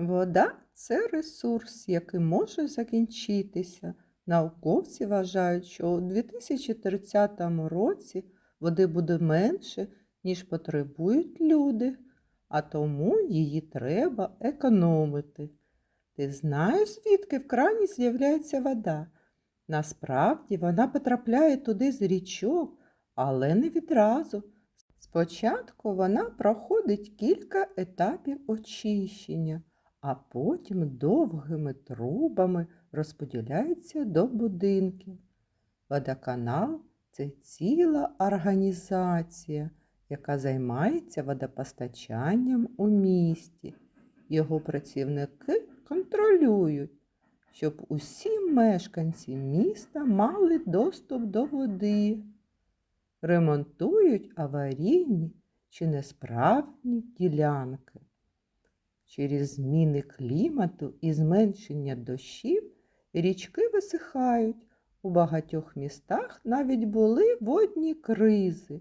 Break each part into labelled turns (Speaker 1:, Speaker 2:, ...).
Speaker 1: Вода це ресурс, який може закінчитися. Науковці вважають, що у 2030 році води буде менше, ніж потребують люди, а тому її треба економити. Ти знаєш, звідки в крані з'являється вода? Насправді вона потрапляє туди з річок, але не відразу. Спочатку вона проходить кілька етапів очищення, а потім довгими трубами розподіляється до будинків. Водоканал це ціла організація, яка займається водопостачанням у місті. Його працівники контролюють, щоб усі мешканці міста мали доступ до води ремонтують аварійні чи несправні ділянки. Через зміни клімату і зменшення дощів річки висихають. У багатьох містах навіть були водні кризи.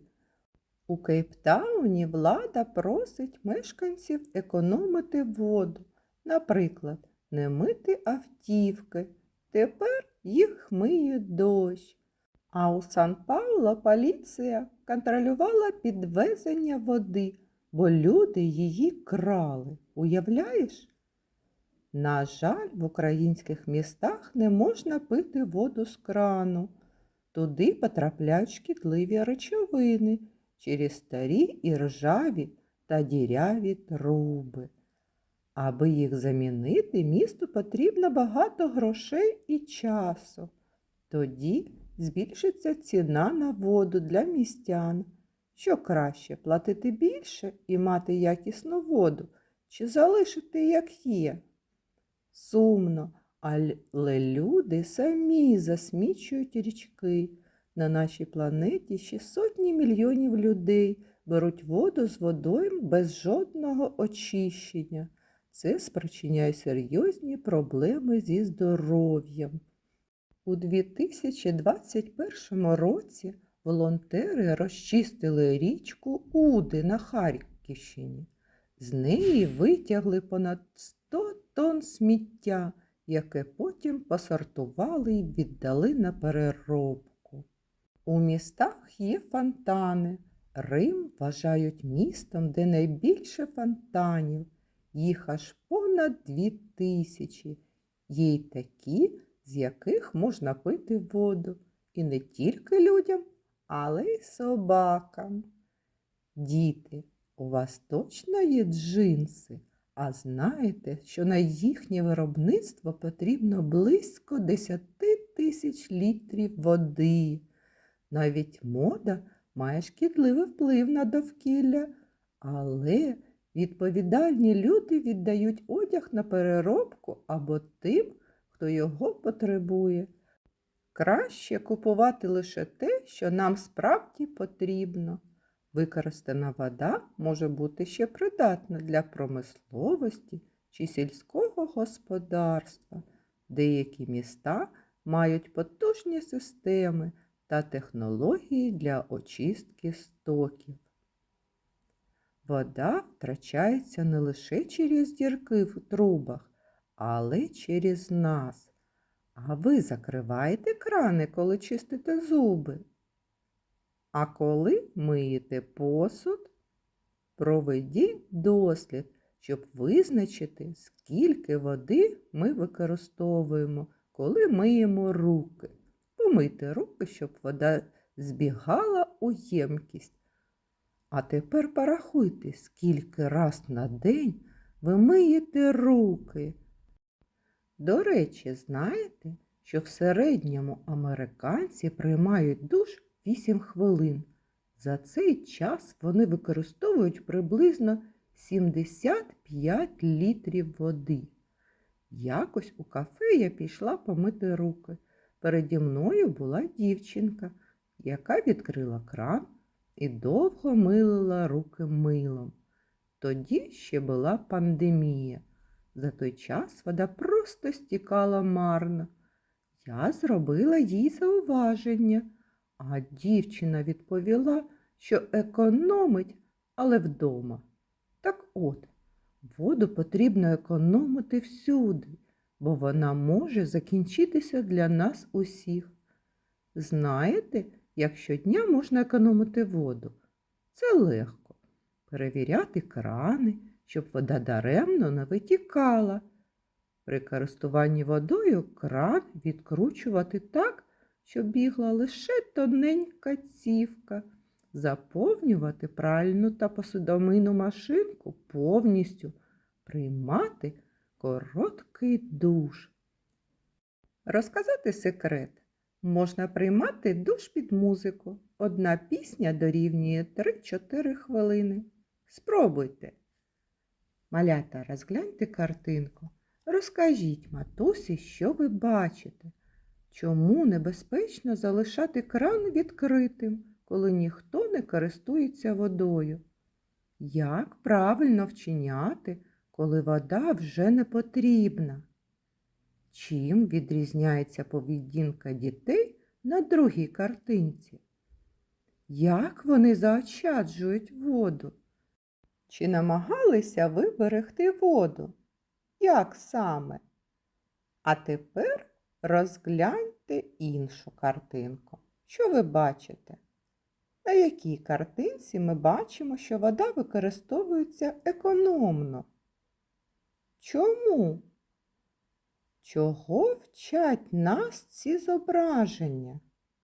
Speaker 1: У Кейптауні влада просить мешканців економити воду, наприклад, не мити автівки. Тепер їх миє дощ. А у Сан-Пауло поліція контролювала підвезення води, бо люди її крали. Уявляєш? На жаль, в українських містах не можна пити воду з крану. Туди потрапляють шкідливі речовини через старі і ржаві та діряві труби. Аби їх замінити, місту потрібно багато грошей і часу. Тоді збільшиться ціна на воду для містян. Що краще платити більше і мати якісну воду, чи залишити як є? Сумно, але люди самі засмічують річки. На нашій планеті ще сотні мільйонів людей беруть воду з водою без жодного очищення. Це спричиняє серйозні проблеми зі здоров'ям. У 2021 році волонтери розчистили річку Уди на Харківщині. З неї витягли понад 100 тонн сміття, яке потім посортували і віддали на переробку. У містах є фонтани. Рим вважають містом, де найбільше фонтанів. Їх аж понад дві тисячі. Є й такі, з яких можна пити воду. І не тільки людям, але й собакам. Діти, у вас точно є джинси, а знаєте, що на їхнє виробництво потрібно близько 10 тисяч літрів води. Навіть мода має шкідливий вплив на довкілля, але відповідальні люди віддають одяг на переробку або тим, хто його потребує. Краще купувати лише те, що нам справді потрібно. Використана вода може бути ще придатна для промисловості чи сільського господарства. Деякі міста мають потужні системи та технології для очистки стоків. Вода втрачається не лише через дірки в трубах, але через нас. А ви закриваєте крани, коли чистите зуби. А коли миєте посуд, проведіть дослід, щоб визначити, скільки води ми використовуємо, коли миємо руки. Помийте руки, щоб вода збігала у ємкість. А тепер порахуйте, скільки раз на день ви миєте руки. До речі, знаєте, що в середньому американці приймають душ 8 хвилин. За цей час вони використовують приблизно 75 літрів води. Якось у кафе я пішла помити руки. Переді мною була дівчинка, яка відкрила кран і довго милила руки милом. Тоді ще була пандемія. За той час вода просто стікала марно. Я зробила їй зауваження, а дівчина відповіла, що економить, але вдома. Так от, Воду потрібно економити всюди, бо вона може закінчитися для нас усіх. Знаєте, як щодня можна економити воду? Це легко. Перевіряти крани, щоб вода даремно не витікала. При користуванні водою кран відкручувати так, щоб бігла лише тоненька цівка. Заповнювати пральну та посудомийну машинку повністю, приймати короткий душ. Розказати секрет. Можна приймати душ під музику. Одна пісня дорівнює 3-4 хвилини. Спробуйте. Малята, розгляньте картинку. Розкажіть матусі, що ви бачите. Чому небезпечно залишати кран відкритим, коли ніхто не користується водою? Як правильно вчиняти, коли вода вже не потрібна? Чим відрізняється поведінка дітей на другій картинці? Як вони заощаджують воду? Чи намагалися ви берегти воду? Як саме? А тепер розгляньте іншу картинку. Що ви бачите? На якій картинці ми бачимо, що вода використовується економно? Чому? Чого вчать нас ці зображення?